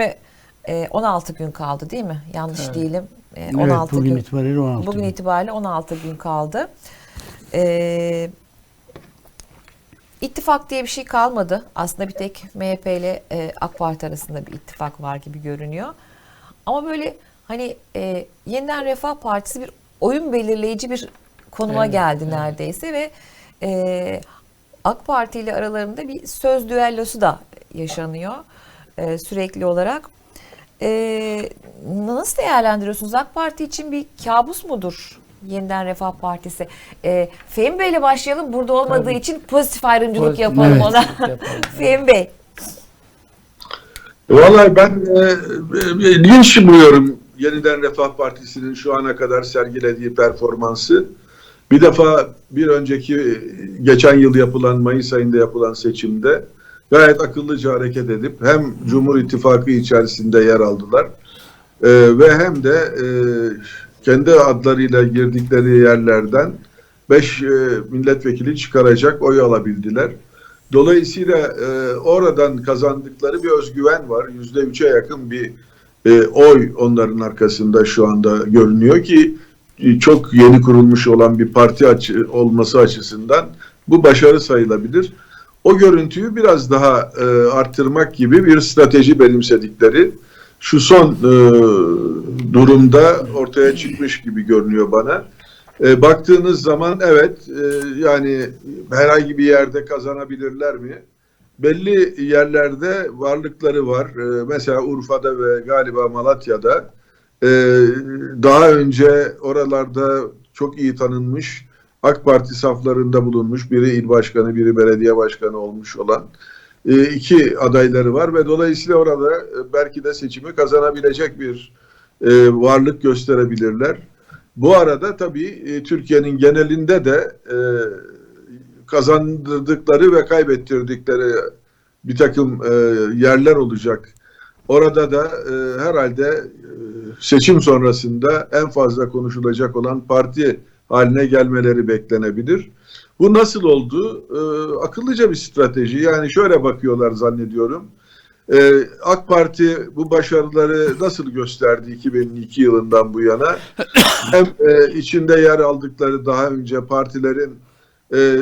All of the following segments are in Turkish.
seçime e, 16 gün kaldı değil mi? Yanlış değilim. E, Evet, 16 bugün gün. itibariyle 16 Bugün gün. itibariyle 16 gün kaldı. Ee, ittifak diye bir şey kalmadı. Aslında bir tek MHP ile e, AK Parti arasında bir ittifak var gibi görünüyor. Ama böyle hani e, yeniden Refah Partisi bir oyun belirleyici bir konuma Evet, geldi evet. neredeyse ve e, AK Parti ile aralarında bir söz düellosu da yaşanıyor e, sürekli olarak. E, nasıl değerlendiriyorsunuz? AK Parti için bir kabus mudur? Yeniden Refah Partisi. E, Fehmi Bey ile başlayalım. Burada olmadığı Tabii. için pozitif ayrımcılık Pozitif yapalım Evet. ona. yapalım, Fehmi Bey. Vallahi ben e, e, ilginç buluyorum yeniden Refah Partisi'nin şu ana kadar sergilediği performansı. Bir defa bir önceki e, geçen yıl yapılan Mayıs ayında yapılan seçimde gayet akıllıca hareket edip hem Cumhur İttifakı içerisinde yer aldılar e, ve hem de e, kendi adlarıyla girdikleri yerlerden 5 milletvekili çıkaracak oy alabildiler. Dolayısıyla e, oradan kazandıkları bir özgüven var. Yüzde üçe yakın bir e, oy onların arkasında şu anda görünüyor ki e, çok yeni kurulmuş olan bir parti açı, olması açısından bu başarı sayılabilir. O görüntüyü biraz daha e, arttırmak gibi bir strateji benimsedikleri şu son e, durumda ortaya çıkmış gibi görünüyor bana. E, baktığınız zaman evet e, yani herhangi bir yerde kazanabilirler mi? Belli yerlerde varlıkları var. E, mesela Urfa'da ve galiba Malatya'da e, daha önce oralarda çok iyi tanınmış AK Parti saflarında bulunmuş biri il başkanı biri belediye başkanı olmuş olan e, iki adayları var ve dolayısıyla orada e, belki de seçimi kazanabilecek bir e, varlık gösterebilirler. Bu arada tabii Türkiye'nin genelinde de kazandırdıkları ve kaybettirdikleri bir takım yerler olacak. Orada da herhalde seçim sonrasında en fazla konuşulacak olan parti haline gelmeleri beklenebilir. Bu nasıl oldu? E, akıllıca bir strateji. Yani şöyle bakıyorlar zannediyorum. Ee, AK Parti bu başarıları nasıl gösterdi 2002 yılından bu yana? Hem e, içinde yer aldıkları daha önce partilerin e,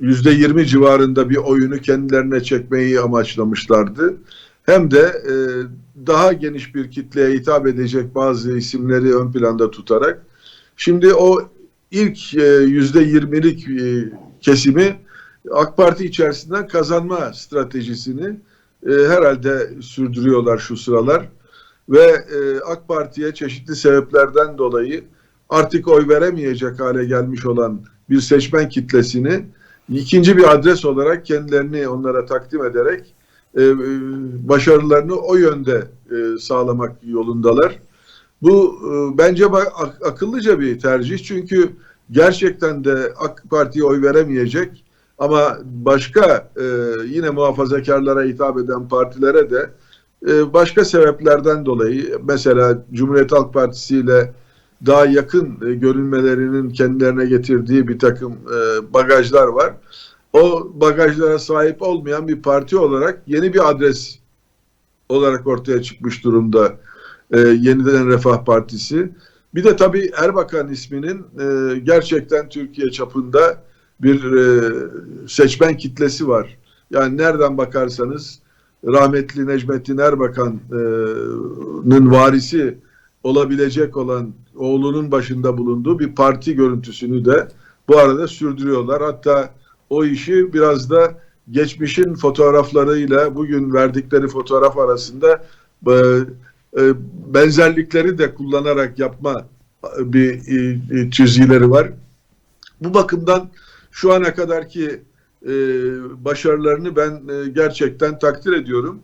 yüzde 20 civarında bir oyunu kendilerine çekmeyi amaçlamışlardı. Hem de e, daha geniş bir kitleye hitap edecek bazı isimleri ön planda tutarak şimdi o ilk e, yüzde 20'lik e, kesimi AK Parti içerisinden kazanma stratejisini e, herhalde sürdürüyorlar şu sıralar ve AK Parti'ye çeşitli sebeplerden dolayı artık oy veremeyecek hale gelmiş olan bir seçmen kitlesini ikinci bir adres olarak kendilerini onlara takdim ederek başarılarını o yönde sağlamak yolundalar. Bu e, bence akıllıca bir tercih çünkü gerçekten de AK Parti'ye oy veremeyecek ama başka e, yine muhafazakarlara hitap eden partilere de e, başka sebeplerden dolayı mesela Cumhuriyet Halk Partisi ile daha yakın görünmelerinin kendilerine getirdiği bir takım bagajlar var. O bagajlara sahip olmayan bir parti olarak yeni bir adres olarak ortaya çıkmış durumda e, Yeniden Refah Partisi. Bir de tabii Erbakan isminin e, gerçekten Türkiye çapında bir e, seçmen kitlesi var. Yani nereden bakarsanız rahmetli Necmettin Erbakan'ın varisi olabilecek olan oğlunun başında bulunduğu bir parti görüntüsünü de bu arada sürdürüyorlar. Hatta o işi biraz da geçmişin fotoğraflarıyla bugün verdikleri fotoğraf arasında e, e, benzerlikleri de kullanarak yapma bir e, çizgileri var. Bu bakımdan şu ana kadarki e, başarılarını ben e, gerçekten takdir ediyorum.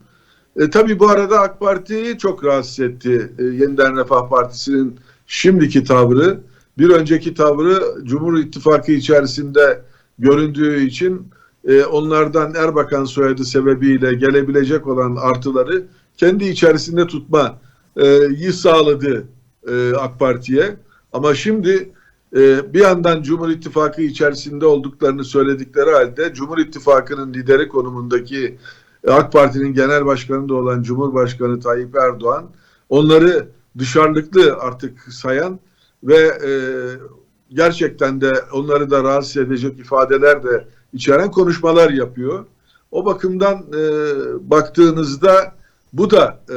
E, tabii bu arada AK Parti'yi çok rahatsız etti. E, Yeniden Refah Partisi'nin şimdiki tavrı, bir önceki tavrı Cumhur İttifakı içerisinde göründüğü için e, onlardan Erbakan soyadı sebebiyle gelebilecek olan artıları kendi içerisinde tutma e, sağladı e, AK Parti'ye. Ama şimdi e, bir yandan Cumhur İttifakı içerisinde olduklarını söyledikleri halde Cumhur İttifakı'nın lideri konumundaki AK Parti'nin genel başkanı da olan Cumhurbaşkanı Tayyip Erdoğan onları dışarılıklı artık sayan ve e, gerçekten de onları da rahatsız edecek ifadeler de içeren konuşmalar yapıyor. O bakımdan e, baktığınızda bu da e,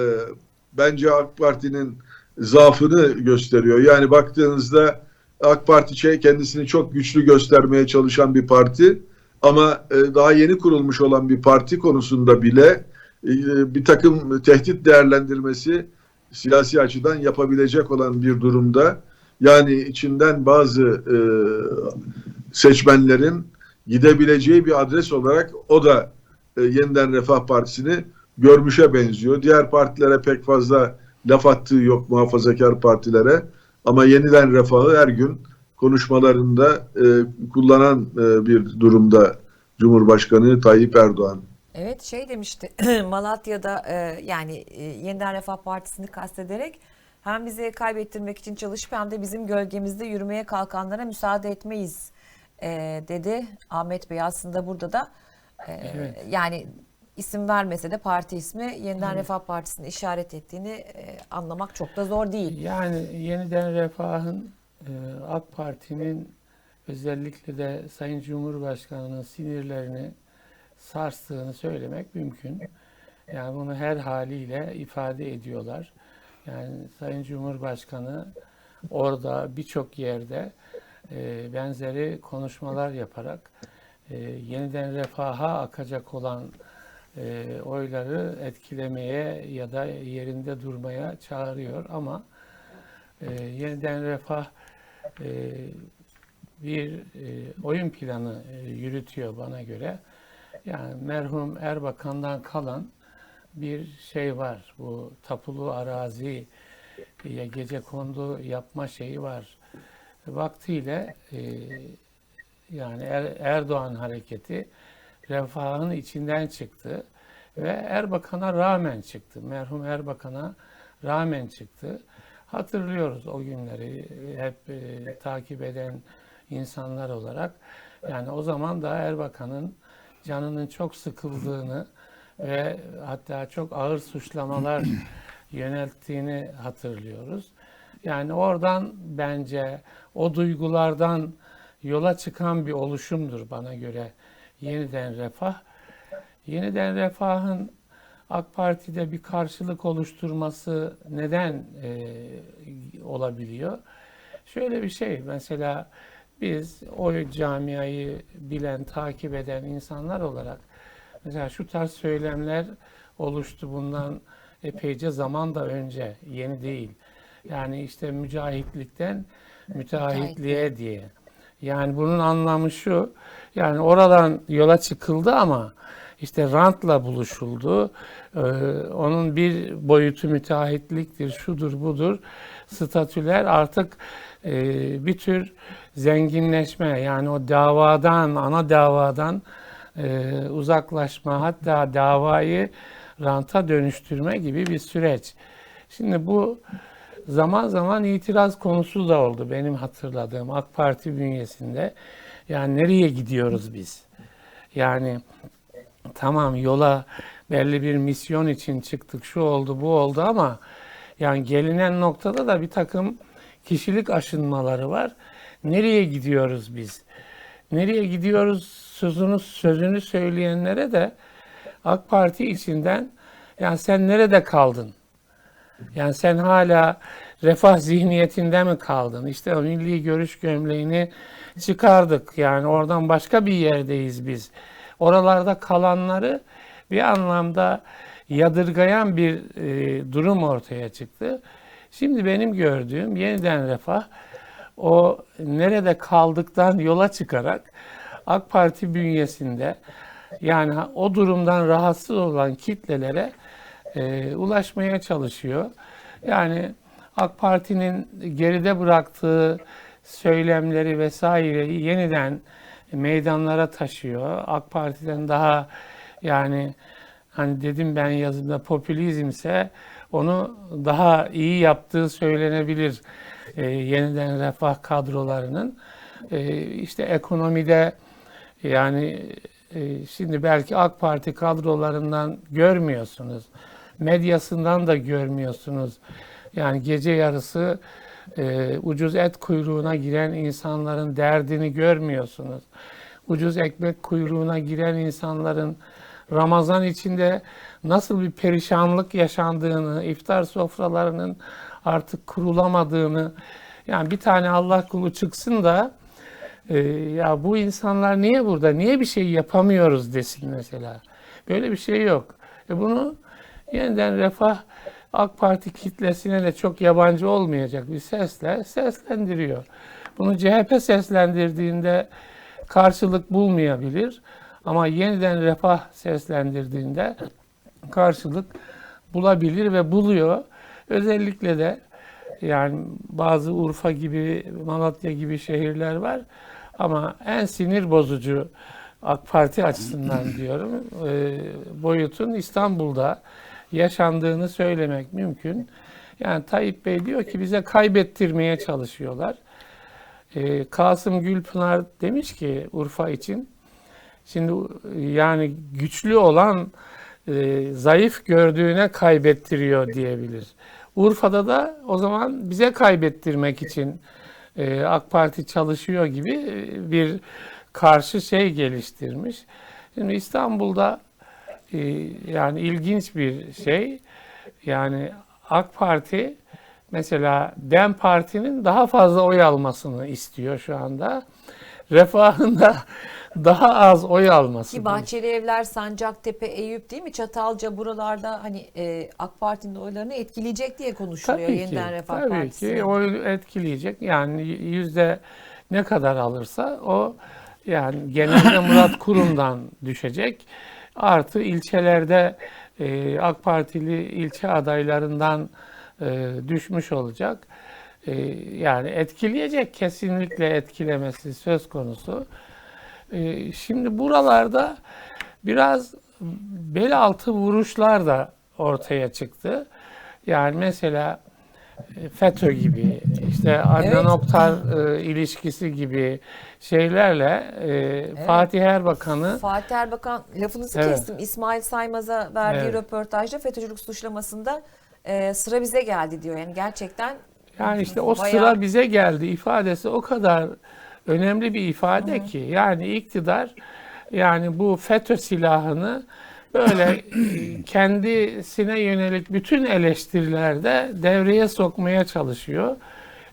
bence AK Parti'nin zaafını gösteriyor. Yani baktığınızda AK Parti şey kendisini çok güçlü göstermeye çalışan bir parti ama e, daha yeni kurulmuş olan bir parti konusunda bile e, bir takım tehdit değerlendirmesi siyasi açıdan yapabilecek olan bir durumda. Yani içinden bazı e, seçmenlerin gidebileceği bir adres olarak o da e, yeniden Refah Partisi'ni görmüşe benziyor. Diğer partilere pek fazla laf attığı yok muhafazakar partilere. Ama yeniden refahı her gün konuşmalarında e, kullanan e, bir durumda Cumhurbaşkanı Tayyip Erdoğan. Evet şey demişti Malatya'da e, yani e, Yeniden Refah Partisi'ni kastederek hem bizi kaybettirmek için çalışıp hem de bizim gölgemizde yürümeye kalkanlara müsaade etmeyiz e, dedi Ahmet Bey. Aslında burada da e, Evet. yani isim vermese de parti ismi Yeniden Refah Partisi'ni işaret ettiğini e, anlamak çok da zor değil. Yani yeniden refahın e, AK Parti'nin özellikle de Sayın Cumhurbaşkanı'nın sinirlerini sarstığını söylemek mümkün. Yani bunu her haliyle ifade ediyorlar. Yani Sayın Cumhurbaşkanı orada birçok yerde e, benzeri konuşmalar yaparak e, yeniden refaha akacak olan e, oyları etkilemeye ya da yerinde durmaya çağırıyor ama e, yeniden refah e, bir e, oyun planı e, yürütüyor bana göre. Yani merhum Erbakan'dan kalan bir şey var. Bu tapulu arazi ya gece kondu yapma şeyi var. Vaktiyle e, yani Er- Erdoğan hareketi refahın içinden çıktı ve Erbakan'a rağmen çıktı. Merhum Erbakan'a rağmen çıktı. Hatırlıyoruz o günleri hep e, takip eden insanlar olarak. Yani o zaman da Erbakan'ın canının çok sıkıldığını ve hatta çok ağır suçlamalar yönelttiğini hatırlıyoruz. Yani oradan bence o duygulardan yola çıkan bir oluşumdur bana göre yeniden refah. Yeniden refahın AK Parti'de bir karşılık oluşturması neden e, olabiliyor? Şöyle bir şey mesela biz o camiayı bilen, takip eden insanlar olarak mesela şu tarz söylemler oluştu bundan epeyce zaman da önce, yeni değil. Yani işte mücahitlikten müteahhitliğe diye. Yani bunun anlamı şu, yani oradan yola çıkıldı ama işte rantla buluşuldu. Ee, onun bir boyutu müteahhitliktir, şudur budur. Statüler artık e, bir tür zenginleşme yani o davadan, ana davadan e, uzaklaşma hatta davayı ranta dönüştürme gibi bir süreç. Şimdi bu zaman zaman itiraz konusu da oldu benim hatırladığım AK Parti bünyesinde. Yani nereye gidiyoruz biz? Yani tamam yola belli bir misyon için çıktık, şu oldu, bu oldu ama yani gelinen noktada da bir takım kişilik aşınmaları var. Nereye gidiyoruz biz? Nereye gidiyoruz sözünü, sözünü söyleyenlere de AK Parti içinden yani sen nerede kaldın? Yani sen hala refah zihniyetinde mi kaldın? İşte o milli görüş gömleğini çıkardık. Yani oradan başka bir yerdeyiz biz. Oralarda kalanları bir anlamda yadırgayan bir e, durum ortaya çıktı. Şimdi benim gördüğüm yeniden refah o nerede kaldıktan yola çıkarak AK Parti bünyesinde yani o durumdan rahatsız olan kitlelere e, ulaşmaya çalışıyor. Yani AK Parti'nin geride bıraktığı söylemleri vesaireyi yeniden meydanlara taşıyor. AK Parti'den daha yani hani dedim ben yazımda popülizmse onu daha iyi yaptığı söylenebilir e, yeniden refah kadrolarının. E, işte ekonomide yani e, şimdi belki AK Parti kadrolarından görmüyorsunuz. Medyasından da görmüyorsunuz. Yani gece yarısı e, ucuz et kuyruğuna giren insanların derdini görmüyorsunuz. Ucuz ekmek kuyruğuna giren insanların Ramazan içinde nasıl bir perişanlık yaşandığını, iftar sofralarının artık kurulamadığını, yani bir tane Allah kulu çıksın da e, ya bu insanlar niye burada, niye bir şey yapamıyoruz desin mesela. Böyle bir şey yok. E bunu yeniden refah AK Parti kitlesine de çok yabancı olmayacak bir sesle seslendiriyor. Bunu CHP seslendirdiğinde karşılık bulmayabilir ama yeniden refah seslendirdiğinde karşılık bulabilir ve buluyor. Özellikle de yani bazı Urfa gibi, Malatya gibi şehirler var ama en sinir bozucu AK Parti açısından diyorum e, boyutun İstanbul'da yaşandığını söylemek mümkün. Yani Tayyip Bey diyor ki bize kaybettirmeye çalışıyorlar. E, Kasım Gülpınar demiş ki Urfa için şimdi yani güçlü olan e, zayıf gördüğüne kaybettiriyor diyebilir. Urfa'da da o zaman bize kaybettirmek için e, AK Parti çalışıyor gibi e, bir karşı şey geliştirmiş. Şimdi İstanbul'da yani ilginç bir şey. Yani AK Parti mesela DEM Parti'nin daha fazla oy almasını istiyor şu anda. Refah'ın da daha az oy almasını. Ki Bahçeli Evler, Sancaktepe, Eyüp değil mi? Çatalca buralarda hani e, AK Parti'nin oylarını etkileyecek diye konuşuluyor Tabii ki, Yeniden Refah tabii Partisi. ki oy etkileyecek. Yani yüzde ne kadar alırsa o yani genelde Murat Kurum'dan düşecek. Artı ilçelerde e, AK Partili ilçe adaylarından e, düşmüş olacak. E, yani etkileyecek kesinlikle etkilemesi söz konusu. E, şimdi buralarda biraz bel altı vuruşlar da ortaya çıktı. Yani mesela FETÖ gibi, işte Adnan Evet. Oktar e, ilişkisi gibi şeylerle e, Fatih Erbakan'ı Fatih Erbakan lafınızı Evet. kestim. İsmail Saymaz'a verdiği Evet. röportajda FETÖ'cülük suçlamasında e, sıra bize geldi diyor. Yani gerçekten Yani işte o Bayağı- sıra bize geldi ifadesi o kadar önemli bir ifade ki yani iktidar yani bu FETÖ silahını böyle e, kendisine yönelik bütün eleştirilerde devreye sokmaya çalışıyor.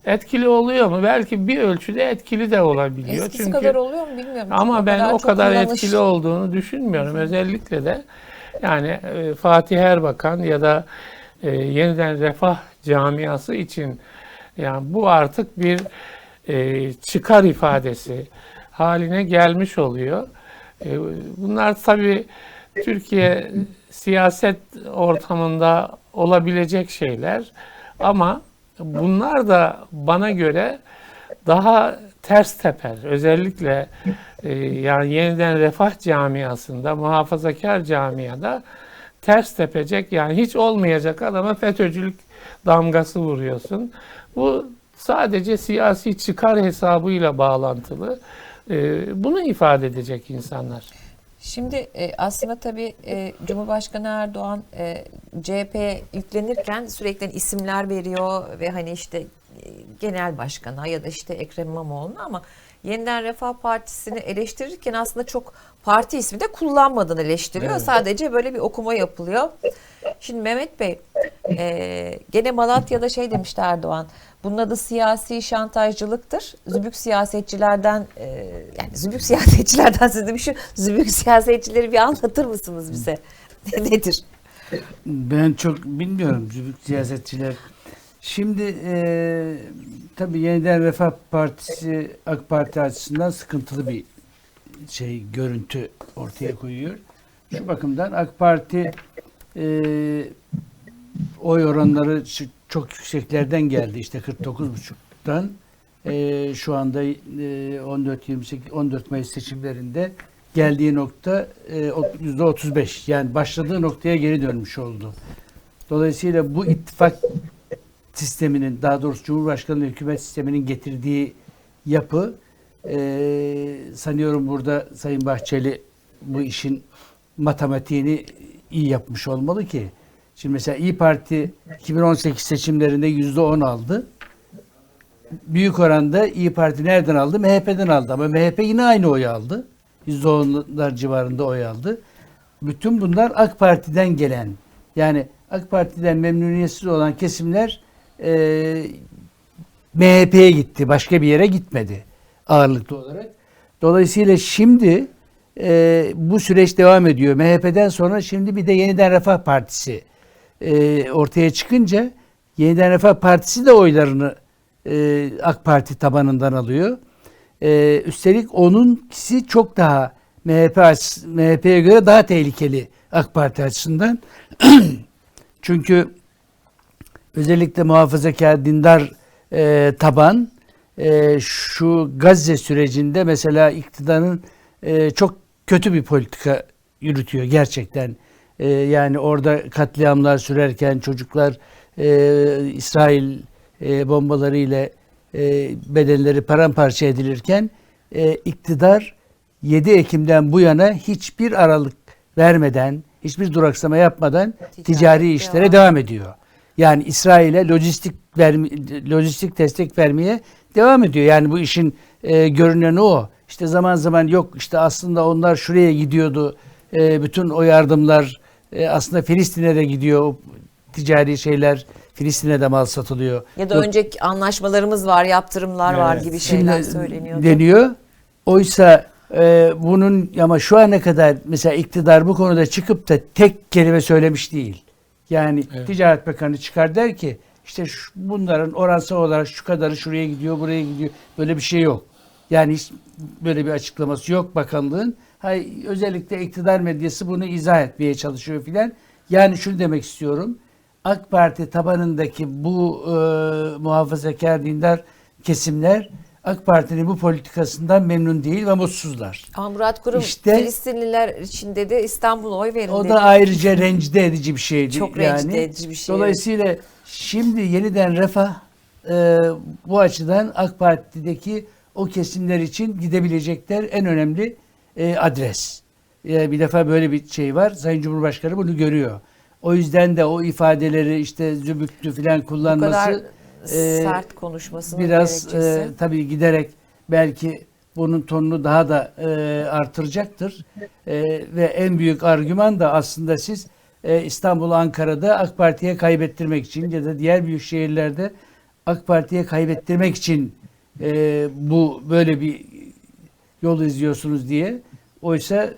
Etkili oluyor mu? Belki bir ölçüde etkili de olabiliyor. eskisi Çünkü kadar oluyor mu bilmiyorum. ama ben o çok kadar kullanış- etkili olduğunu düşünmüyorum. Özellikle de yani e, Fatih Erbakan ya da e, yeniden refah camiası için yani bu artık bir e, çıkar ifadesi haline gelmiş oluyor. E, bunlar tabii Türkiye siyaset ortamında olabilecek şeyler ama bunlar da bana göre daha ters teper. Özellikle e, yani yeniden refah camiasında, muhafazakar camiada ters tepecek yani hiç olmayacak adama FETÖ'cülük damgası vuruyorsun. Bu sadece siyasi çıkar hesabıyla bağlantılı. E, bunu ifade edecek insanlar. Şimdi e, aslında tabii e, Cumhurbaşkanı Erdoğan e, CHP'ye yüklenirken sürekli isimler veriyor ve hani işte genel başkana ya da işte Ekrem İmamoğlu'na ama Yeniden Refah Partisi'ni eleştirirken aslında çok parti ismi de kullanmadığını eleştiriyor. Evet. Sadece böyle bir okuma yapılıyor. Şimdi Mehmet Bey e, gene Malatya'da şey demişti Erdoğan. Bunun adı siyasi şantajcılıktır. Zübük siyasetçilerden e, yani zübük siyasetçilerden siz demişim. Zübük siyasetçileri bir anlatır mısınız bize? Nedir? Ben çok bilmiyorum zübük siyasetçiler. Şimdi e, tabii yeniden Refah Partisi AK Parti açısından sıkıntılı bir şey görüntü ortaya koyuyor. Şu bakımdan AK Parti e, oy oranları çok yükseklerden geldi. İşte 49,5'tan e, şu anda e, 14-28 14 Mayıs seçimlerinde geldiği nokta e, o- %35. Yani başladığı noktaya geri dönmüş oldu. Dolayısıyla bu ittifak sisteminin daha doğrusu Cumhurbaşkanlığı hükümet sisteminin getirdiği yapı e, sanıyorum burada Sayın Bahçeli bu işin matematiğini iyi yapmış olmalı ki. Şimdi mesela İyi Parti 2018 seçimlerinde yüzde on aldı. Büyük oranda İyi Parti nereden aldı? MHP'den aldı. Ama MHP yine aynı oy aldı. Yüzde onlar civarında oy aldı. Bütün bunlar AK Parti'den gelen. Yani AK Parti'den memnuniyetsiz olan kesimler e, MHP'ye gitti. Başka bir yere gitmedi ağırlıklı olarak. Dolayısıyla şimdi e, bu süreç devam ediyor. MHP'den sonra şimdi bir de Yeniden Refah Partisi e, ortaya çıkınca Yeniden Refah Partisi de oylarını e, AK Parti tabanından alıyor. E, üstelik onunkisi çok daha MHP MHP'ye göre daha tehlikeli AK Parti açısından. Çünkü özellikle muhafazakar dindar e, taban e, şu Gazze sürecinde mesela iktidarın e, çok kötü bir politika yürütüyor gerçekten. E, yani orada katliamlar sürerken çocuklar e, İsrail e, bombaları ile e, bedenleri paramparça edilirken e, iktidar 7 Ekim'den bu yana hiçbir aralık vermeden, hiçbir duraksama yapmadan Ticari ticari işlere devam. devam ediyor. Yani İsrail'e lojistik vermi, lojistik destek vermeye devam ediyor. Yani bu işin e, görüneni o. İşte zaman zaman yok işte aslında onlar şuraya gidiyordu. E, bütün o yardımlar e, aslında Filistin'e de gidiyor. O ticari şeyler Filistin'e de mal satılıyor. Ya da Yok, önceki anlaşmalarımız var, yaptırımlar var Evet. gibi şeyler Şimdi söyleniyordu. deniyor. Oysa e, bunun ama şu ana kadar mesela iktidar bu konuda çıkıp da tek kelime söylemiş değil. Yani Evet. Ticaret Bakanı çıkar der ki işte şu, bunların oransal olarak şu kadarı şuraya gidiyor, buraya gidiyor. Böyle bir şey yok. Yani hiç böyle bir açıklaması yok bakanlığın. Hay, özellikle iktidar medyası bunu izah etmeye çalışıyor filan. Yani şunu demek istiyorum. AK Parti tabanındaki bu e, muhafazakar dindar kesimler AK Parti'nin bu politikasından memnun değil ve mutsuzlar. Ama Murat Kurum İşte- Filistinliler için dedi İstanbul'a oy verin O dedi. da ayrıca rencide edici bir şeydi. Çok yani. rencide edici bir şey, Dolayısıyla şimdi yeniden refah e, bu açıdan AK Parti'deki o kesimler için gidebilecekler en önemli e, adres. E, bir defa böyle bir şey var. Sayın Cumhurbaşkanı bunu görüyor. O yüzden de o ifadeleri işte zübüklü falan Bu kullanması sert konuşmasının biraz e, tabii giderek belki bunun tonunu daha da e, artıracaktır. E, ve en büyük argüman da aslında siz e, İstanbul, Ankara'da AK Parti'ye kaybettirmek için ya da diğer büyük şehirlerde AK Parti'ye kaybettirmek için e, bu böyle bir yol izliyorsunuz diye. Oysa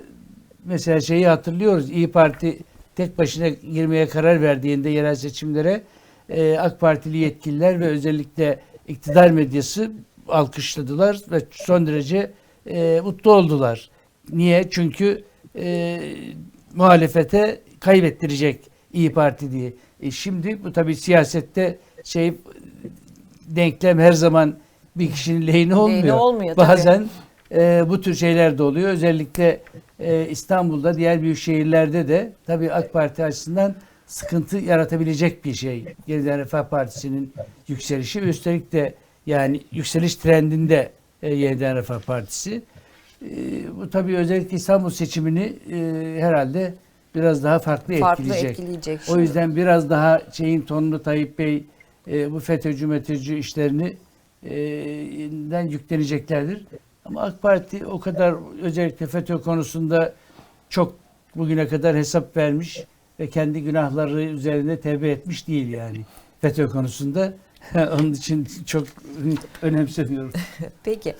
mesela şeyi hatırlıyoruz. İyi Parti tek başına girmeye karar verdiğinde yerel seçimlere e, AK Partili yetkililer ve özellikle iktidar medyası alkışladılar ve son derece e, mutlu oldular. Niye? Çünkü e, muhalefete kaybettirecek İyi Parti diye. E, şimdi bu tabii siyasette şey denklem her zaman bir kişinin lehine olmuyor. olmuyor tabii. Bazen e, bu tür şeyler de oluyor. Özellikle e, İstanbul'da, diğer büyük şehirlerde de tabii AK Parti açısından sıkıntı yaratabilecek bir şey. Yeniden Refah Partisi'nin yükselişi. Üstelik de yani yükseliş trendinde e, Yeniden Refah Partisi. E, bu tabii özellikle İstanbul seçimini e, herhalde biraz daha farklı, farklı etkileyecek. etkileyecek. O yüzden biraz daha şeyin tonunu Tayyip Bey e, bu FETÖ'cü METÖ'cü işlerini e, den yükleneceklerdir. Ama AK Parti o kadar özellikle FETÖ konusunda çok bugüne kadar hesap vermiş ve kendi günahları üzerinde tevbe etmiş değil yani FETÖ konusunda. Onun için çok önemsemiyorum. Peki.